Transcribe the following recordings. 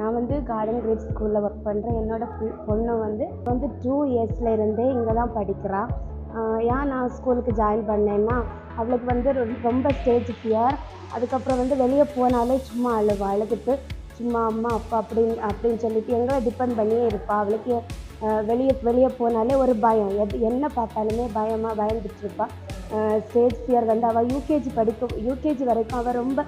நான் வந்து garden great ஸ்கூலில் ஒர்க் பண்ணுறேன் என்னோட பொண்ணு வந்து வந்து டூ இயர்ஸில் இருந்தே இங்கே தான் படிக்கிறாள் ஏன் நான் ஸ்கூலுக்கு ஜாயின் பண்ணேன்னா அவளுக்கு வந்து ரொம்ப ஸ்டேஜ் ஃபியர் அதுக்கப்புறம் வந்து வெளியே போனாலே சும்மா அழுவா. அழுதுட்டு சும்மா அம்மா அப்பா அப்படின்னு அப்படின்னு சொல்லிட்டு எங்களை டிபெண்ட் பண்ணியே இருப்பாள் அவளுக்கு வெளியே வெளியே போனாலே ஒரு பயம். எது என்ன பார்த்தாலுமே பயமாக பயந்துட்டுருப்பாள் ஸ்டேஜ் ஃபியர் வந்து அவள் யூகேஜி படிக்கும் யூகேஜி வரைக்கும் அவள் ரொம்ப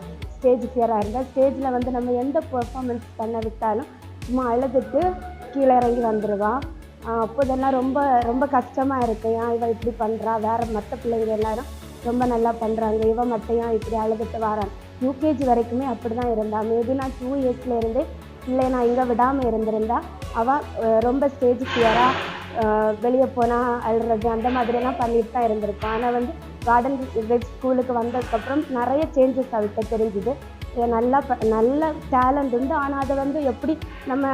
ஸ்டேஜ் ஃபியராக இருந்தால் ஸ்டேஜில் வந்து நம்ம எந்த பெர்ஃபார்மன்ஸ் பண்ண விட்டாலும் சும்மா அழுதுட்டு கீழே இறங்கி வந்துடுவான் அப்போதெல்லாம் ரொம்ப ரொம்ப கஷ்டமாக இருக்கும் ஏன் இவள் இப்படி பண்ணுறா வேறு மற்ற பிள்ளைங்க எல்லாரும் ரொம்ப நல்லா பண்ணுறாங்க இவன் மட்டும் ஏன் இப்படி அழுதுட்டு வரான்? யூகேஜி வரைக்குமே அப்படி தான் இருந்தான் மேபி நான் டூ இயர்ஸ்லேருந்தே இல்லை நான் இங்கே விடாமல் இருந்திருந்தா அவள் ரொம்ப ஸ்டேஜ் ஃபியராக வெளியே போனால் அழுறது அந்த மாதிரியெல்லாம் பண்ணிட்டு தான் இருந்திருக்கோம். ஆனால் வந்து கார்டன் வெஜ் ஸ்கூலுக்கு வந்ததுக்கப்புறம் நிறைய சேஞ்சஸ் அவள்கிட்ட தெரிஞ்சுது. நல்லா ப நல்ல டேலண்ட் உண்டு. ஆனால் அதை வந்து எப்படி நம்ம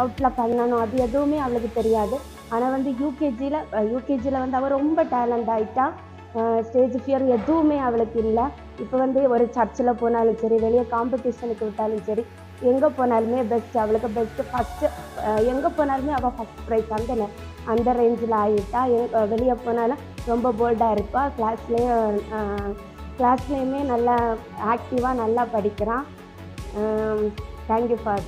அவுட்டில் பண்ணணும்? அது எதுவுமே அவளுக்கு தெரியாது. ஆனால் வந்து யூகேஜியில் யூகேஜியில் வந்து அவள் ரொம்ப டேலண்ட் ஆகிட்டா ஸ்டேஜ் ஃபியர் எதுவுமே அவளுக்கு இல்லை. இப்போ வந்து ஒரு சர்ச்சில் போனாலும் சரி வெளியே காம்படிஷனுக்கு விட்டாலும் சரி எங்கே போனாலுமே பெஸ்ட் அவளுக்கு பெஸ்ட்டு ஃபஸ்ட்டு எங்கே போனாலுமே அவள் ஃபஸ்ட் ப்ரைஸ் அந்த அந்த ரேஞ்சில் ஆகிட்டா வெளியே போனாலும் ரொம்ப போல்டாக இருப்பாள் கிளாஸ்லேயும் கிளாஸ்லேயுமே நல்லா ஆக்டிவாக நல்லா படிக்கிறான் தேங்க்யூ ஃபார்